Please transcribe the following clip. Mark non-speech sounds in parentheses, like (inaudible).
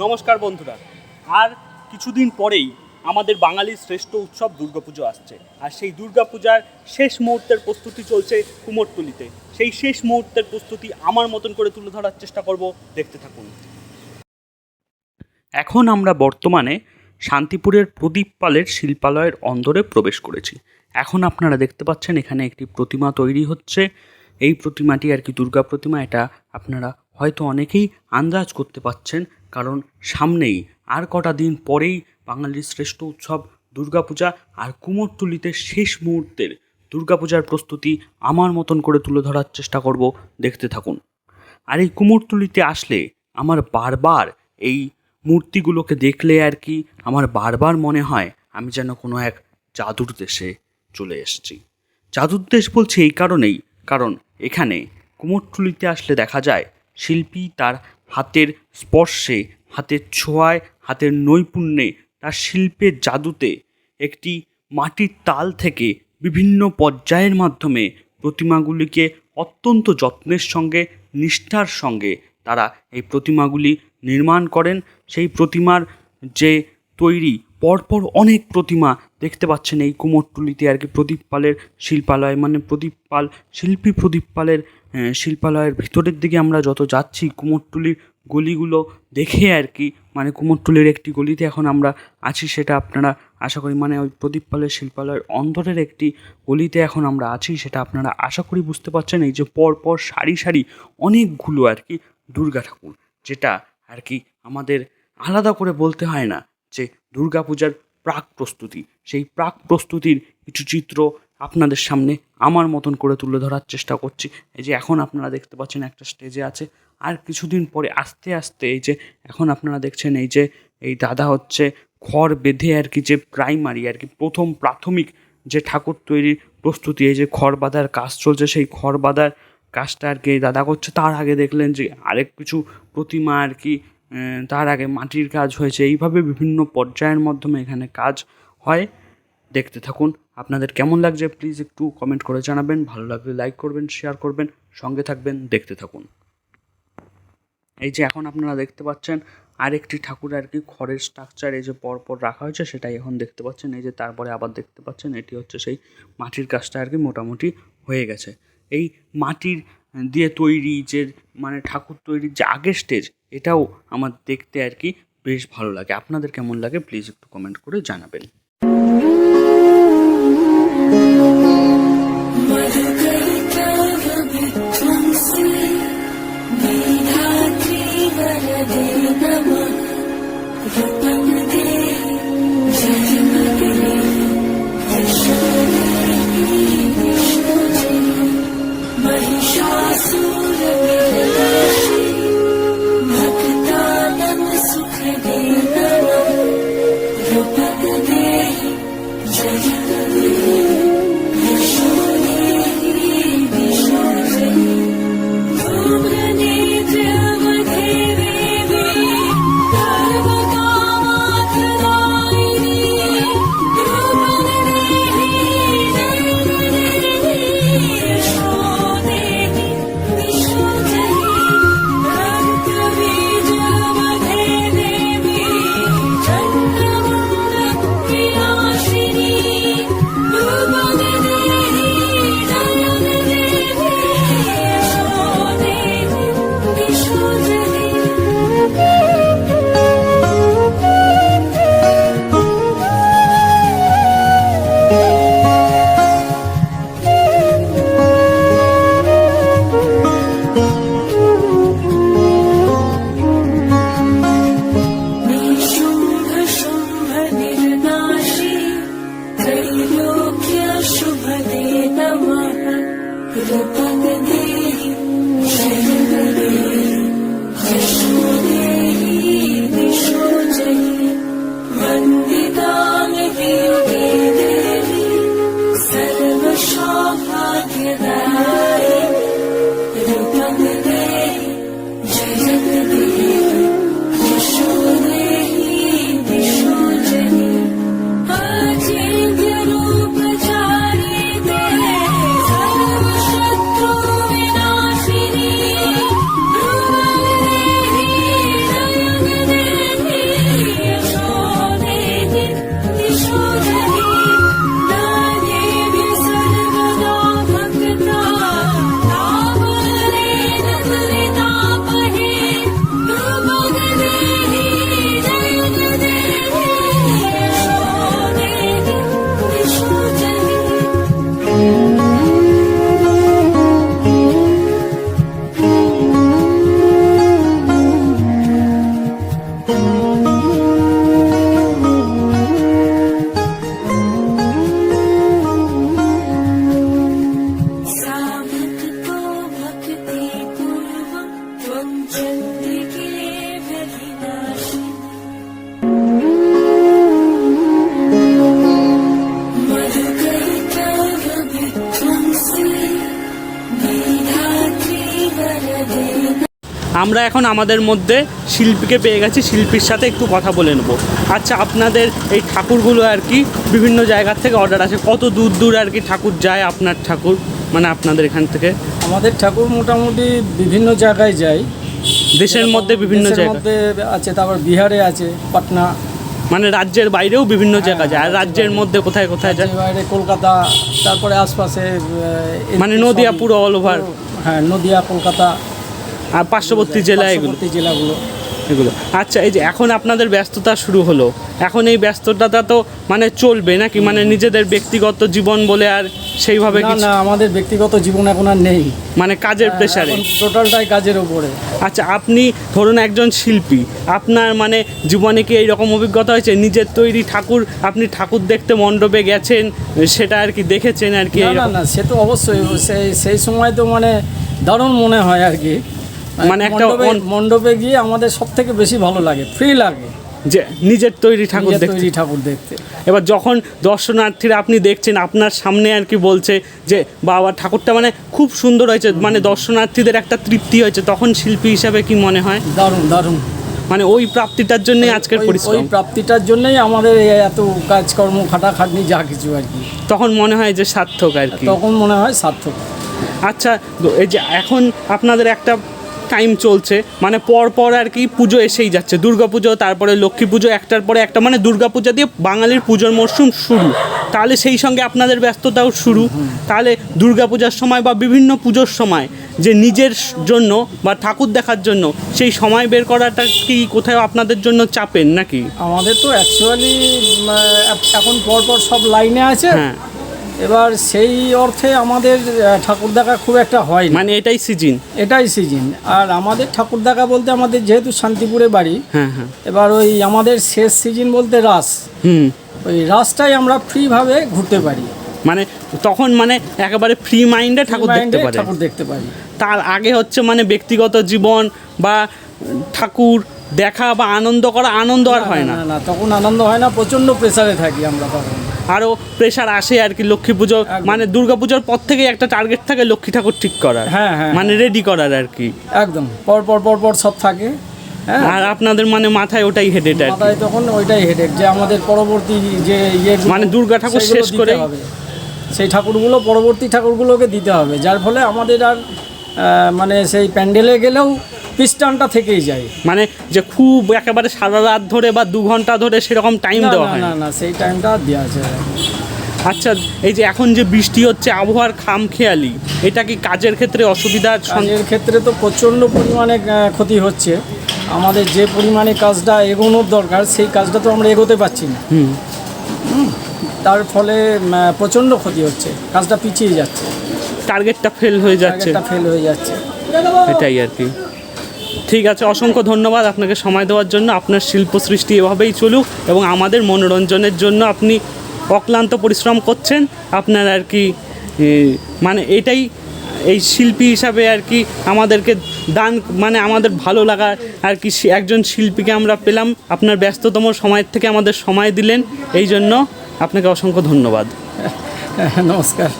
নমস্কার বন্ধুরা। আর কিছুদিন পরেই আমাদের বাঙালির শ্রেষ্ঠ উৎসব দুর্গাপুজো আসছে। আর সেই দুর্গাপূজার শেষ মুহূর্তের প্রস্তুতি চলছে কুমোরটুলিতে। সেই শেষ মুহূর্তের প্রস্তুতি আমার মতন করে তুলে ধরার চেষ্টা করব। দেখতে থাকুন। এখন আমরা বর্তমানে শান্তিপুরের প্রদীপ পালের শিল্পালয়ের অন্দরে প্রবেশ করেছি। এখন আপনারা দেখতে পাচ্ছেন এখানে একটি প্রতিমা তৈরি হচ্ছে। এই প্রতিমাটি আর কি দুর্গা প্রতিমা, এটা আপনারা হয়তো অনেকেই আন্দাজ করতে পাচ্ছেন কারণ সামনেই আর কটা দিন পরেই বাঙালির শ্রেষ্ঠ উৎসব দুর্গাপূজা আর কুমোরটুলিতে শেষ মুহূর্তের দুর্গাপূজার প্রস্তুতি আমার মতন করে তুলে ধরার চেষ্টা করব দেখতে থাকুন। আর এই কুমোরটুলিতে আসলে আমার বারবার এই মূর্তিগুলোকে দেখলে আর কি আমার বারবার মনে হয় আমি যেন কোনো এক জাদুর দেশে চলে এসেছি। জাদুর দেশ বলছি এই কারণেই, কারণ এখানে কুমোরটুলিতে আসলে দেখা যায় শিল্পী তার হাতের স্পর্শে, হাতের ছোঁয়ায়, হাতের নৈপুণ্যে, তার শিল্পের জাদুতে একটি মাটির তাল থেকে বিভিন্ন পর্যায়ের মাধ্যমে প্রতিমাগুলিকে অত্যন্ত যত্নের সঙ্গে, নিষ্ঠার সঙ্গে তারা এই প্রতিমাগুলি নির্মাণ করেন। সেই প্রতিমার যে তৈরি পরপর অনেক প্রতিমা দেখতে পাচ্ছেন এই কুমোরটুলিতে আর কি প্রদীপ পালের শিল্পালয় মানে প্রদীপ পাল, শিল্পী প্রদীপ পালের শিল্পালয়ের ভিতরের দিকে আমরা যত যাচ্ছি কুমোরটুলির গলিগুলো দেখে আর কি মানে কুমোরটুলির একটি গলিতে এখন আমরা আছি সেটা আপনারা আশা করি মানে ওই প্রদীপ পালের শিল্পালয়ের অন্দরের একটি গলিতে এখন আমরা আছি সেটা আপনারা আশা করি বুঝতে পারছেন। এই যে পর পর সারি সারি অনেকগুলো আর কি দুর্গা ঠাকুর, যেটা আর কি আমাদের আলাদা করে বলতে হয় না যে দুর্গাপূজার প্রাক প্রস্তুতি। সেই প্রাক প্রস্তুতির কিছু চিত্র আপনাদের সামনে আমার মতন করে তুলে ধরার চেষ্টা করছি। এই যে এখন আপনারা দেখতে পাচ্ছেন একটা স্টেজে আছে। আর কিছুদিন পরে আস্তে আস্তে এই যে এখন আপনারা দেখছেন এই যে এই দাদা হচ্ছে খড় বেঁধে আর কি যে প্রাইমারি আর কি প্রথম প্রাথমিক যে ঠাকুর তৈরির প্রস্তুতি, এই যে খড় বাঁধার কাজ চলছে, সেই খড় বাঁধার কাজটা আর কি এই দাদা করছে। তার আগে দেখলেন যে আরেক কিছু প্রতিমা আর কি তার আগে মাটির কাজ হয়েছে। এইভাবে বিভিন্ন পর্যায়ের মাধ্যমে এখানে কাজ হয়। দেখতে থাকুন। আপনাদের কেমন লাগছে প্লিজ একটু কমেন্ট করে জানাবেন। ভালো লাগলে লাইক করবেন শেয়ার করবেন, সঙ্গে থাকবেন, দেখতে থাকুন। এই যে এখন আপনারা দেখতে পাচ্ছেন, আরেকটি ঠাকুর আর কি খড়ের স্ট্রাকচার এই যে পরপর রাখা হয়েছে, সেটাই এখন দেখতে পাচ্ছেন। এই যে তারপরে আবার দেখতে পাচ্ছেন, এটি হচ্ছে সেই মাটির কাজটা আর কি মোটামুটি হয়ে গেছে। এই মাটির দিয়ে তৈরি যে মানে ঠাকুর তৈরির যে আগের স্টেজ এটাও আমার দেখতে আর কি বেশ ভালো লাগে। আপনাদের কেমন লাগে প্লিজ একটু কমেন্ট করে জানাবেন। ंसि धात्री वरदेवम् रूपे जय मते क्षणे विष्णुजे महिषासूरवे भक्ता न सुखदेवम् ऋपगदे जय river. আমরা এখন আমাদের মধ্যে শিল্পীকে পেয়ে গেছি শিল্পীর সাথে একটু কথা বলে নেব। আচ্ছা আপনাদের এই ঠাকুরগুলো আর কি বিভিন্ন জায়গার থেকে অর্ডার আছে কত দূর দূর আর কি ঠাকুর যায় আপনার ঠাকুর? মানে আপনাদের এখান থেকে? আমাদের ঠাকুর মোটামুটি বিভিন্ন জায়গায় যায়। দেশের মধ্যে বিভিন্ন দেশের জায়গা মধ্যে আছে তারপর বিহারে আছে পাটনা। মানে রাজ্যের বাইরেও বিভিন্ন জায়গা যায়। আর রাজ্যের মধ্যে কোথায় কোথায় যায়? বাইরে কলকাতা তারপরে আশপাশে মানে নদিয়া পুরো all over? হ্যাঁ নদিয়া কলকাতা। আর পার্শ্ববর্তী জেলা এগুলো? জেলাগুলো। এগুলো। আচ্ছা এই যে এখন আপনাদের ব্যস্ততা শুরু হলো এখন এই ব্যস্ততাটা তো মানে চলবে নাকি? মানে নিজেদের ব্যক্তিগত জীবন বলে আর সেইভাবে না না আমাদের ব্যক্তিগত জীবন এখন আর নেই। মানে কাজের প্রেশারে? টোটালটাই কাজের উপরে। আচ্ছা আপনি ধরুন একজন শিল্পী আপনার মানে জীবনে কি এইরকম অভিজ্ঞতা হয়েছে? নিজের তৈরি ঠাকুর আপনি ঠাকুর দেখতে মণ্ডপে গেছেন সেটা আর কি দেখেছেন আর কি না না না সে তো অবশ্যই সেই সেই সময় তো মানে দারুণ মনে হয় আর কি। মানে একটা মণ্ডপে- গিয়ে আমাদের সব থেকে বেশি ভালো লাগে ফ্রি লাগে। যে নিজের তৈরি ঠাকুর দেখতে। তৈরি ঠাকুর দেখতে। এবার যখন দর্শনার্থীরা আপনি দেখছেন আপনার সামনে আর কি বলছে যে বাবা ঠাকুরটা মানে খুব সুন্দর হয়েছে। মানে দর্শনার্থীদের একটা তৃপ্তি হয়েছে। তখন শিল্পী হিসাবে কি মনে হয়? দারুণ দারুণ। মানে ওই প্রাপ্তিটার জন্যই আজকের ওই- ওই প্রাপ্তিটার জন্যই আমাদের এত কাজকর্ম খাটাখাটনি যা কিছু আর কি। তখন মনে হয় যে সার্থক আর কি। তখন মনে হয় সার্থক। আচ্ছা এই যে এখন আপনাদের একটা টাইম চলছে মানে পর পর আর কি পুজো এসেই যাচ্ছে। দুর্গা পুজো তারপরে লক্ষ্মী পুজো একটার পরে একটা মানে দুর্গা পূজা দিয়ে বাঙালির পুজোর মরশুম শুরু। তাহলে সেই সঙ্গে আপনাদের ব্যস্ততাও শুরু। তাহলে দুর্গা পূজার সময় বা বিভিন্ন পুজোর সময় যে নিজের জন্য বা ঠাকুর দেখার জন্য সেই সময় বের করাটা কি কোথাও আপনাদের জন্য চাপেন নাকি? আমাদের তো অ্যাকচুয়ালি এখন পরপর সব লাইনে আছে। হ্যাঁ। এবার সেই অর্থে আমাদের ঠাকুর দেখা খুব একটা হয় মানে এটাই সিজন? এটাই সিজন। আর আমাদের ঠাকুর দেখা বলতে আমাদের যেহেতু শান্তিপুরে বাড়ি হ্যাঁ হ্যাঁ। এবার ওই আমাদের শেষ সিজন বলতে রাস। হুম। ওই রাসটাই আমরা ফ্রিভাবে ঘুরতে পারি। মানে তখন মানে একেবারে ফ্রি মাইন্ডে ঠাকুর দেখতে পারে। ঠাকুর দেখতে পারি। তার আগে হচ্ছে মানে ব্যক্তিগত জীবন বা ঠাকুর দেখা বা আনন্দ করা আনন্দ আর হয় না না। না তখন আনন্দ হয় না প্রচণ্ড প্রেসারে থাকি আমরা তখন। আরও প্রেশার আসে আর কি লক্ষ্মী পুজো। মানে দুর্গা পুজোর পর থেকেই একটা টার্গেট থাকে লক্ষ্মী ঠাকুর ঠিক করার। হ্যাঁ, হ্যাঁ, মানে রেডি করার আর কি। একদম। পর পর পর পর সব থাকে। হ্যাঁ? আর আপনাদের মানে মাথায় ওটাই হেডেট আর মাথায় তখন ওইটাই হেডেক যে আমাদের পরবর্তী যে ইয়ে মানে দুর্গা ঠাকুর শেষ করে হবে। সেই ঠাকুরগুলো পরবর্তী ঠাকুরগুলোকে দিতে হবে। যার ফলে আমাদের আর মানে সেই প্যান্ডেলে গেলেও পিস্টানটা থেকেই যায়। মানে যে খুব একেবারে সারা রাত ধরে বা দু ঘণ্টা ধরে সেরকম টাইম দেওয়া হয়। না না সেই টাইমটা দেওয়া আছে আচ্ছা এই যে এখন যে বৃষ্টি হচ্ছে আবহাওয়ার খামখেয়ালি এটা কি কাজের ক্ষেত্রে অসুবিধার সন- কাজের ক্ষেত্রে তো প্রচণ্ড পরিমাণে ক্ষতি হচ্ছে। আমাদের যে পরিমাণে কাজটা এগোনোর দরকার সেই কাজটা তো আমরা এগোতে পারছি না। হুম। হুম, তার ফলে প্রচণ্ড ক্ষতি হচ্ছে কাজটা পিছিয়ে যাচ্ছে। টার্গেটটা ফেল হয়ে যাচ্ছে। ফেল হয়ে যাচ্ছে। এটাই আর কি। ঠিক আছে, অসংখ্য ধন্যবাদ আপনাকে সময় দেওয়ার জন্য। আপনার শিল্প সৃষ্টি এভাবেই চলুক এবং আমাদের মনোরঞ্জনের জন্য আপনি অক্লান্ত পরিশ্রম করছেন। আপনার আর কি মানে এটাই এই শিল্পী হিসাবে আর কি আমাদেরকে দান মানে আমাদের ভালো লাগা আর কি একজন শিল্পীকে আমরা পেলাম। আপনার ব্যস্ততম সময়ের থেকে আমাদের সময় দিলেন। এই জন্য আপনাকে অসংখ্য ধন্যবাদ। (laughs) নমস্কার।